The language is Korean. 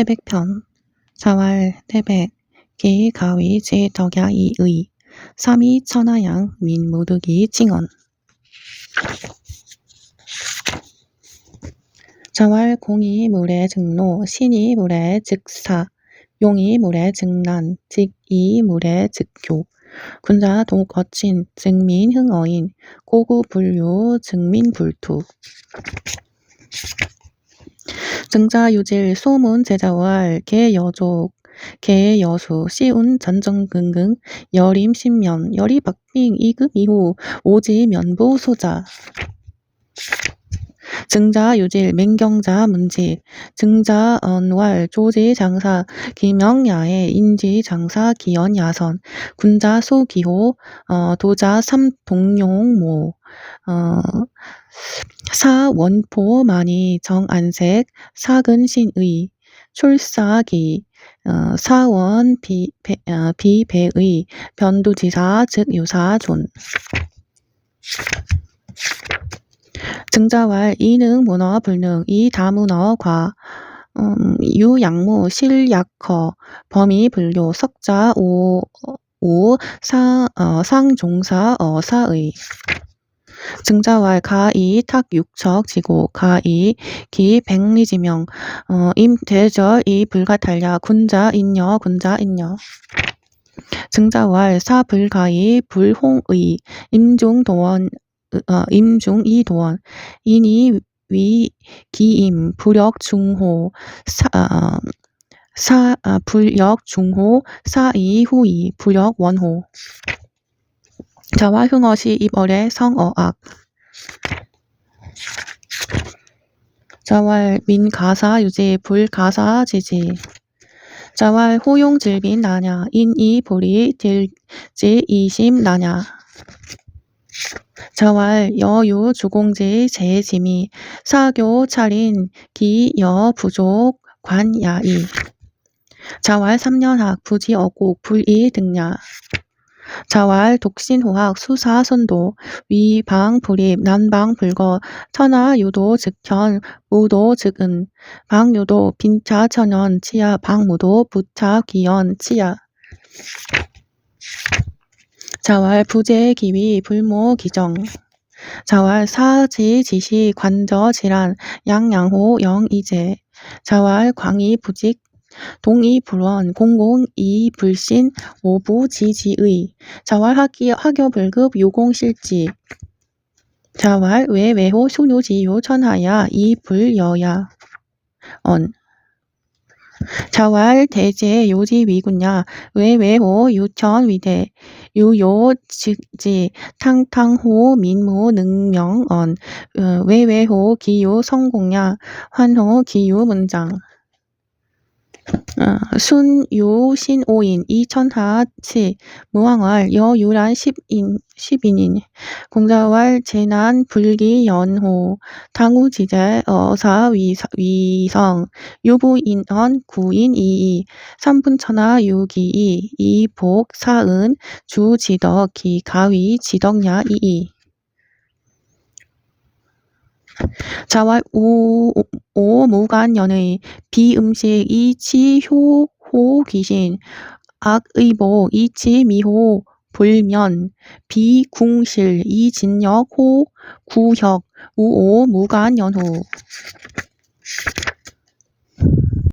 태백편 자왈 태백 기 가위 제 덕야 이의. 삼이 천하양 민무득이 징언. 자왈 공이 물의 증노 신이 물의 즉사. 용이 물의 증난 직이 물의 즉교. 군자 독어친 증민 흥어인. 고구 불유 증민 불투 증자 유질 소문 제자왈 개여족 개여수 시운 전정긍긍 여림 신면 여리 박빙 이급 이후 오지 면보 소자 증자 유질 맹경자 문지 증자 언왈 조지 장사 기명야의 인지 장사 기연 야선 군자 소 기호 어, 도자 삼 동용 모 어, 사 원포 많이 정 안색 사근 신의 출사기 어, 사원 비, 배, 어, 비배의 변두지사 즉 유사 존 증자왈 이능 문어 불능 이 다문어 과 음, 유양무 실약허 범위 분류 석자 오, 오 사, 어, 상종사 어사의. 증자왈 가이 탁 육척 지고 가이 기 백리지명 어, 임대절 이 불가탈야 군자 인여 군자 인여 증자왈 사불가이 불홍의. 임중도원 어, 임중 이도원 인이 위 기임 불역 중호 사, 어, 사 아, 불역 중호 사이 후이 불역 원호. 자와 흥어시 입어래 성어악. 자왈 민가사 유지 불가사 지지. 자왈 호용질빈 나냐. 인이 불이 딜지 이심 나냐 자왈 여유 주공지 제지미 사교 차린 기여 부족 관야이. 자왈 삼년학 부지 어곡 불이 등야. 자왈 독신호학 수사 선도 위방 불입 난방 불거 천하 유도 즉현 무도 즉은 방유도 빈차 천연 치야 방무도 부차 기연 치야 자왈 부재 기위 불모 기정. 자왈 사지 지시 관저 질환 양양호 영이제. 자왈 광이 부직 동이 불원 공공 이 불신 오부 지지의. 자왈 학기 학교 불급 요공 실지. 자왈 외외호 소묘지요 천하야 이 불여야. 언 자왈 대제 요지 위군야 외외호 유천 위대. 유요 즉지 탕탕호 민무 능명 언. 어, 외외호 기요 성공야. 환호 기요 문장 어, 순 유 신 오인 이천하 치 무왕왈 여유란 십인 십인인 공자왈 재난 불기 연호 당우 지제 어사 위성 유부 인언 구인 이이 삼분천하 유기이 이복 사은 주 지덕 기 가위 지덕야 이이 자왈 오, 오 무간연의 비음식 이치 효 호 귀신. 악의보 이치 미호 불면. 비궁실 이진역 호 구혁 우오 무간연호